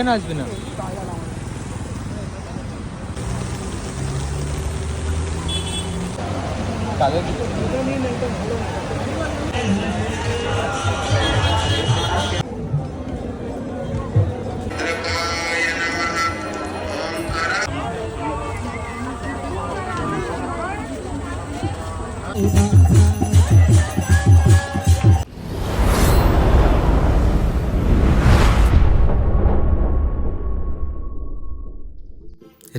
কেন আসবে না কাদের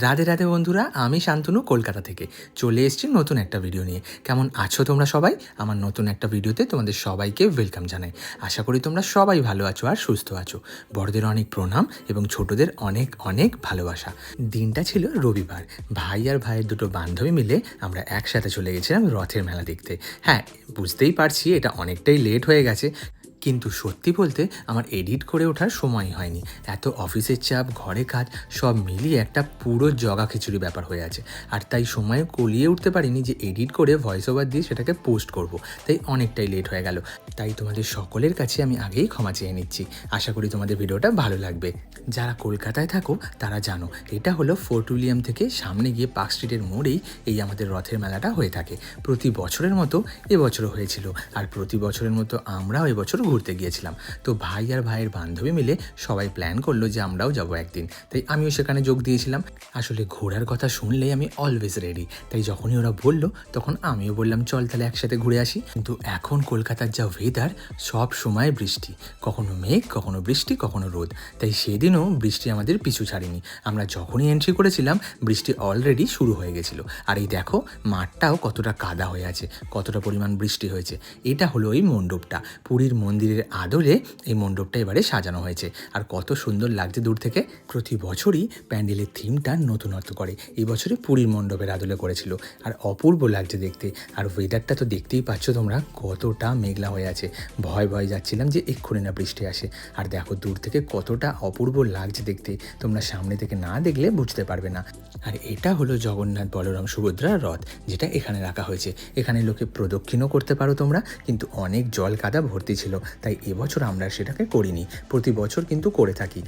রাধে রাধে বন্ধুরা, আমি শান্তনু কলকাতা থেকে। চলে এসেছি নতুন একটা ভিডিও নিয়ে। কেমন আছো তোমরা সবাই? আমার নতুন একটা ভিডিওতে তোমাদের সবাইকে ওয়েলকাম জানাই। আশা করি তোমরা সবাই ভালো আছো আর সুস্থ আছো। বড়দের অনেক প্রণাম এবং ছোটদের অনেক অনেক ভালোবাসা। দিনটা ছিল রবিবার। ভাই আর ভাইয়ের দুটো বান্ধবী মিলে আমরা একসাথে চলে গেছিলাম রথের মেলা দেখতে। হ্যাঁ বুঝতেই পারছি এটা অনেকটাই লেট হয়ে গেছে। কিন্তু সত্যি বলতে আমার এডিট করে ওঠার সময় হয়নি। এত অফিসের চাপ, ঘরে কাজ, সব মিলিয়ে একটা পুরো জগা খিচুড়ি ব্যাপার হয়ে আছে। আর তাই সময় কলিয়ে উঠতে পারিনি যে এডিট করে ভয়েস ওভার দিয়ে সেটাকে পোস্ট করব। তাই অনেকটাই লেট হয়ে গেল। তাই তোমাদের সকলের কাছে আমি আগেই ক্ষমা চেয়ে নিচ্ছি। আশা করি তোমাদের ভিডিওটা ভালো লাগবে। যারা কলকাতায় থাকো, তারা জানো, এটা হলো ফোর্ট উইলিয়াম থেকে সামনে গিয়ে পার্ক স্ট্রিটের মোড়েই এই আমাদের রথের মেলাটা হয়ে থাকে। প্রতি বছরের মতো এবছরও হয়েছিল। আর প্রতি বছরের মতো আমরাও এবছর ঘুরতে গিয়েছিলাম। তো ভাই আর ভাইয়ের বান্ধবী মিলে সবাই প্ল্যান করল যে আমরাও যাব একদিন। তাই আমিও সেখানে যোগ দিয়েছিলাম। আসলে ঘোরার কথা শুনলেই আমি অলওয়েজ রেডি তাই যখনই ওরা বলল, তখন আমিও বললাম, চল তাহলে একসাথে ঘুরে আসি। কিন্তু এখন কলকাতার যা ওয়েদার সব সময় বৃষ্টি। কখনো মেঘ, কখনো বৃষ্টি, কখনো রোদ। তাই সেদিনও বৃষ্টি আমাদের পিছু ছাড়েনি। আমরা যখনই এন্ট্রি করেছিলাম, বৃষ্টি অলরেডি শুরু হয়ে গেছিল। আর এই দেখো, মাঠটাও কতটা কাদা হয়ে আছে, কতটা পরিমাণ বৃষ্টি হয়েছে। এটা হলো এই মণ্ডপটা। পুরীর মন্দিরের আদলে এই মণ্ডপটা এবারে সাজানো হয়েছে। আর কত সুন্দর লাগছে দূর থেকে। প্রতি বছরই প্যান্ডেলের থিমটা নতুনত্ব করে। এই বছরে পুরীর মণ্ডপের আদলে করেছিল। আর অপূর্ব লাগছে দেখতে। আর ওয়েদারটা তো দেখতেই পাচ্ছ তোমরা কতটা মেঘলা হয়ে আছে। ভয় ভয় যাচ্ছিলাম যে এক্ষুনি না বৃষ্টি আসে। আর দেখো দূর থেকে কতটা অপূর্ব লাগছে দেখতে। তোমরা সামনে থেকে না দেখলে বুঝতে পারবে না। আর এটা হলো জগন্নাথ বলরাম সুভদ্রার রথ, যেটা এখানে রাখা হয়েছে। এখানে লোকে প্রদক্ষিণও করতে পারো তোমরা, কিন্তু অনেক জল কাদা ভর্তি ছিল। তাই এবছর আমরা সেটাকে করিনি। প্রতি বছর কিন্তু করে থাকি।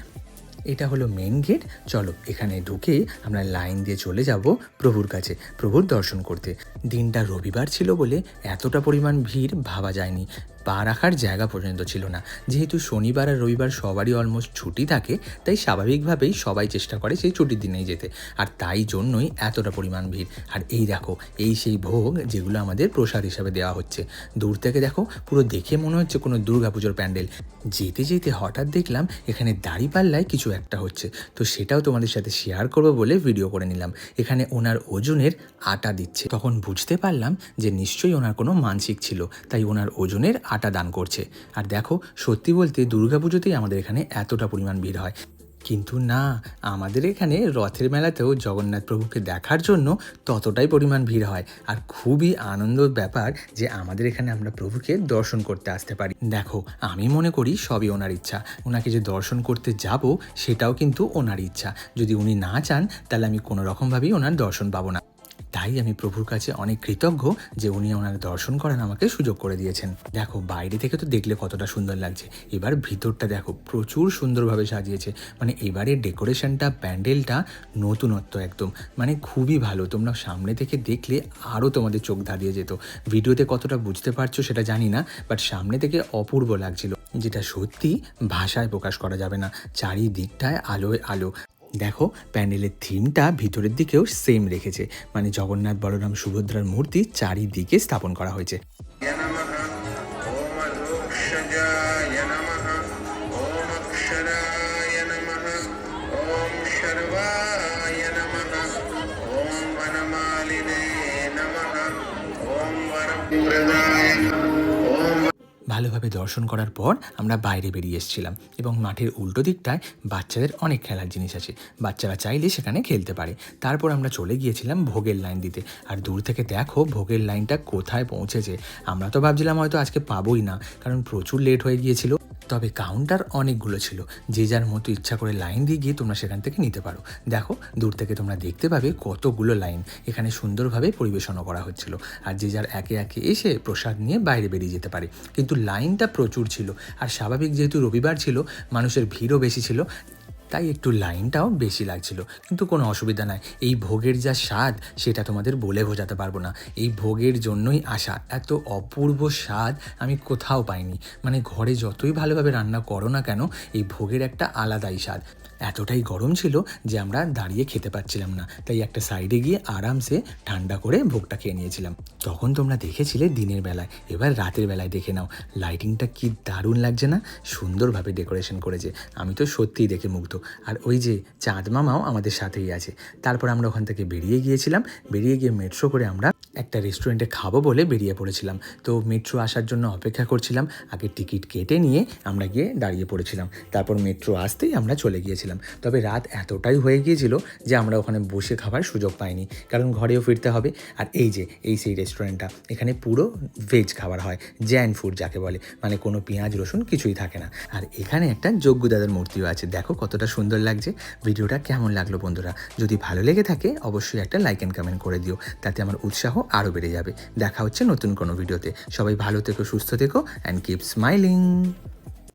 এটা হলো মেন গেট চলো, এখানে ঢুকে আমরা লাইন দিয়ে চলে যাব প্রভুর কাছে, প্রভুর দর্শন করতে। দিনটা রবিবার ছিল বলে এতটা পরিমাণ ভিড় ভাবা যায়নি। পা রাখার জায়গা পর্যন্ত ছিল না। যেহেতু শনিবার আর রবিবার সবারই অলমোস্ট ছুটি থাকে, তাই স্বাভাবিকভাবেই সবাই চেষ্টা করে সেই ছুটির দিনেই যেতে। আর তাই জন্যই এতটা পরিমাণ ভিড়। আর এই দেখো, এই সেই ভোগ যেগুলো আমাদের প্রসাদ হিসাবে দেওয়া হচ্ছে। দূর থেকে দেখো, পুরো দেখে মনে হচ্ছে কোনো দুর্গাপুজোর প্যান্ডেল। যেতে যেতে হঠাৎ দেখলাম, এখানে দাড়িপাল্লায় কিছু একটা হচ্ছে। তো সেটাও তোমাদের সাথে শেয়ার করব বলে ভিডিও করে নিলাম। এখানে ওনার ওজনের আটা দিচ্ছে। তখন বুঝতে পারলাম যে নিশ্চয়ই ওনার কোনো মানসিক ছিল। তাই ওনার ওজনের আটা দান করছে। আর দেখো, সত্যি বলতে দুর্গাপুজোতেই আমাদের এখানে এতটা পরিমাণ ভিড় হয়। কিন্তু না, আমাদের এখানে রথের মেলাতেও জগন্নাথ প্রভুকে দেখার জন্য ততটাই পরিমাণ ভিড় হয়। আর খুবই আনন্দের ব্যাপার যে আমাদের এখানে আমরা প্রভুকে দর্শন করতে আসতে পারি। দেখো, আমি মনে করি সবই ওনার ইচ্ছা। ওনাকে যে দর্শন করতে যাব, সেটাও কিন্তু ওনার ইচ্ছা। যদি উনি না চান, তাহলে আমি কোনো রকমভাবেই ওনার দর্শন পাবো না। তাই আমি প্রভুর কাছে অনেক কৃতজ্ঞ যে উনি ওনার দর্শন করার আমাকে সুযোগ করে দিয়েছেন। দেখো, বাইরে থেকে তো দেখলে কতটা সুন্দর লাগছে। এবার ভিতরটা দেখো, প্রচুর সুন্দরভাবে সাজিয়েছে। মানে এবারের ডেকোরেশনটা, প্যান্ডেলটা নতুনত্ব একদম। মানে খুবই ভালো। তোমরা সামনে থেকে দেখলে আরও তোমাদের চোখ ধাঁধিয়ে যেত। ভিডিওতে কতটা বুঝতে পারছ সেটা জানি না বাট সামনে থেকে অপূর্ব লাগছিল। যেটা সত্যি ভাষায় প্রকাশ করা যাবে না। চারিদিকটায় আলোয় আলো। দেখো, প্যান্ডেলের থিমটা ভিতরের দিকেও সেম রেখেছে। মানে জগন্নাথ, বলরাম, সুভদ্রার মূর্তি চারিদিকে স্থাপন করা হয়েছে। ভালোভাবে দর্শন করার পর আমরা বাইরে বেরিয়ে এসেছিলাম এবং মাঠের উল্টো দিকটায় বাচ্চাদের অনেক খেলার জিনিস আছে। বাচ্চারা চাইলে সেখানে খেলতে পারে। তারপর আমরা চলে গিয়েছিলাম ভোগের লাইন দিতে। আর দূর থেকে দেখো ভোগের লাইনটা কোথায় পৌঁছেছে। আমরা তো ভাবছিলাম হয়তো আজকে পাবোই না, কারণ প্রচুর লেট হয়ে গিয়েছিল। তবে কাউন্টার অনেকগুলো ছিল। যে যার মতো ইচ্ছা করে লাইন দিয়ে গিয়ে তোমরা সেখান থেকে নিতে পারো। দেখো, দূর থেকে তোমরা দেখতে পাবে কতগুলো লাইন। এখানে সুন্দরভাবে পরিবেশনও করা হচ্ছিল। আর যে যার একে একে এসে প্রসাদ নিয়ে বাইরে বেরিয়ে যেতে পারে। কিন্তু লাইনটা প্রচুর ছিল। আর স্বাভাবিক যেহেতু রবিবার ছিল মানুষের ভিড়ও বেশি ছিল তাই একটু লাইনটাও বেশি লাগছিল। কিন্তু কোনো অসুবিধা নাই। এই ভোগের যা স্বাদ, সেটা তোমাদের বলে বোঝাতে পারব না। এই ভোগের জন্যই আসা। এত অপূর্ব স্বাদ আমি কোথাও পাইনি। মানে ঘরে যতই ভালোভাবে রান্না করো না কেন, এই ভোগের একটা আলাদাই স্বাদ। এতটাই গরম ছিল যে আমরা দাঁড়িয়ে খেতে পারছিলাম না। তাই একটা সাইডে গিয়ে আরামসে ঠান্ডা করে ভোগটা খেয়ে নিয়েছিলাম। তখন তোমরা দেখেছিলে দিনের বেলায়। এবার রাতের বেলায় দেখে নাও। লাইটিংটা কি দারুণ লাগছে না? সুন্দরভাবে ডেকোরেশন করেছে। আমি তো সত্যিই দেখে মুগ্ধ। আর ওই যে চাঁদ মামাও আমাদের সাথেই আছে। তারপর আমরা ওখান থেকে বেরিয়ে গিয়েছিলাম। বেরিয়ে গিয়ে মেট্রো করে আমরা একটা রেস্টুরেন্টে খাব বলে বেরিয়ে পড়েছিলাম। তো মেট্রো আসার জন্য অপেক্ষা করছিলাম। আগে টিকিট কেটে নিয়ে আমরা গিয়ে দাঁড়িয়ে পড়েছিলাম। তারপর মেট্রো আসতেই আমরা চলে গিয়েছিলাম। তবে রাত এতটাই হয়ে গিয়েছিল যে আমরা ওখানে বসে খাবার সুযোগ পাইনি। কারণ ঘরেও ফিরতে হবে। আর এই যে, এই সেই রেস্টুরেন্টটা এখানে পুরো ভেজ খাবার হয়। জ্যান ফুড যাকে বলে। মানে কোনো পেঁয়াজ, রসুন কিছুই থাকে না। আর এখানে একটা যজ্ঞদাদার মূর্তিও আছে। দেখো কতটা সুন্দর লাগছে। ভিডিওটা কেমন লাগল বন্ধুরা? যদি ভালো লেগে থাকে, অবশ্যই একটা লাইক অ্যান্ড কমেন্ট করে দিও। তাতে আমার উৎসাহ আরও বেড়ে যাবে। দেখা হচ্ছে নতুন কোনো ভিডিওতে। সবাই ভালো থেকো, সুস্থ থেকো অ্যান্ড কিপ স্মাইলিং